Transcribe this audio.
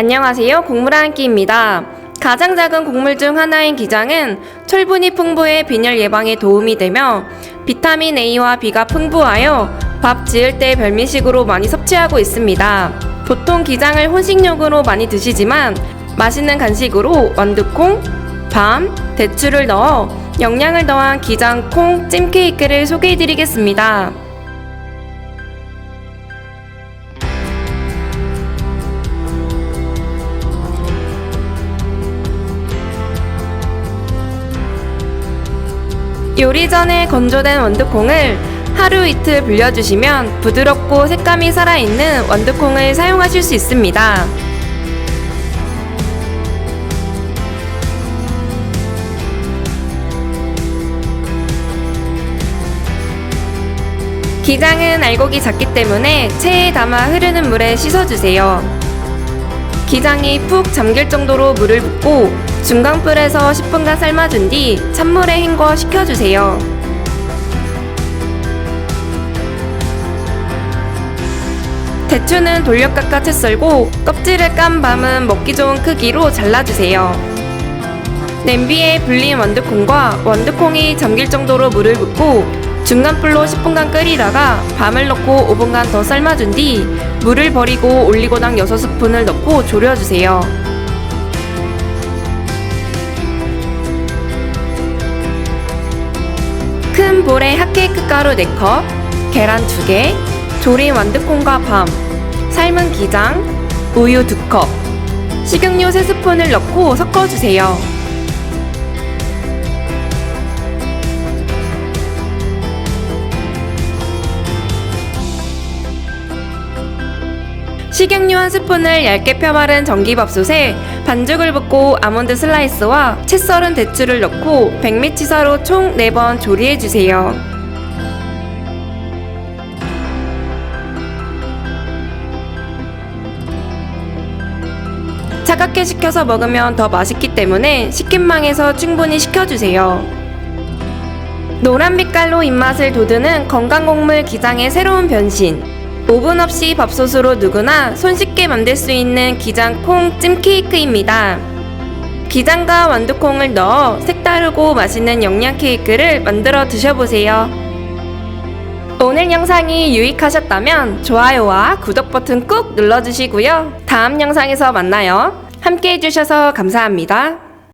안녕하세요. 곡물 한 끼입니다. 가장 작은 곡물 중 하나인 기장은 철분이 풍부해 빈혈 예방에 도움이 되며 비타민 A와 B가 풍부하여 밥 지을 때 별미식으로 많이 섭취하고 있습니다. 보통 기장을 혼식용으로 많이 드시지만 맛있는 간식으로 완두콩, 밤, 대추를 넣어 영양을 더한 기장콩 찜 케이크를 소개해 드리겠습니다. 요리 전에 건조된 완두콩을 하루 이틀 불려주시면 부드럽고 색감이 살아있는 완두콩을 사용하실 수 있습니다. 기장은 알곡이 작기 때문에 체에 담아 흐르는 물에 씻어주세요. 기장이 푹 잠길 정도로 물을 붓고 중강불에서 10분간 삶아준 뒤 찬물에 헹궈 식혀주세요. 대추는 돌려 깎아 채 썰고 껍질을 깐 밤은 먹기 좋은 크기로 잘라주세요. 냄비에 불린 완두콩과 완두콩이 잠길 정도로 물을 붓고 중간불로 10분간 끓이다가 밤을 넣고 5분간 더 삶아준 뒤 물을 버리고 올리고당 6스푼을 넣고 졸여주세요. 큰 볼에 핫케이크 가루 4컵, 계란 2개, 조린 완두콩과 밤, 삶은 기장, 우유 2컵, 식용유 3스푼을 넣고 섞어주세요. 식용유 한 스푼을 얇게 펴바른 전기밥솥에 반죽을 붓고 아몬드 슬라이스와 채 썰은 대추를 넣고 백미치사로 총 4번 조리해주세요. 차갑게 식혀서 먹으면 더 맛있기 때문에 식힌망에서 충분히 식혀주세요. 노란 빛깔로 입맛을 돋우는 건강곡물 기장의 새로운 변신. 오븐 없이 밥솥으로 누구나 손쉽게 만들 수 있는 기장콩 찜 케이크입니다. 기장과 완두콩을 넣어 색다르고 맛있는 영양 케이크를 만들어 드셔보세요. 오늘 영상이 유익하셨다면 좋아요와 구독 버튼 꾹 눌러주시고요. 다음 영상에서 만나요. 함께 해주셔서 감사합니다.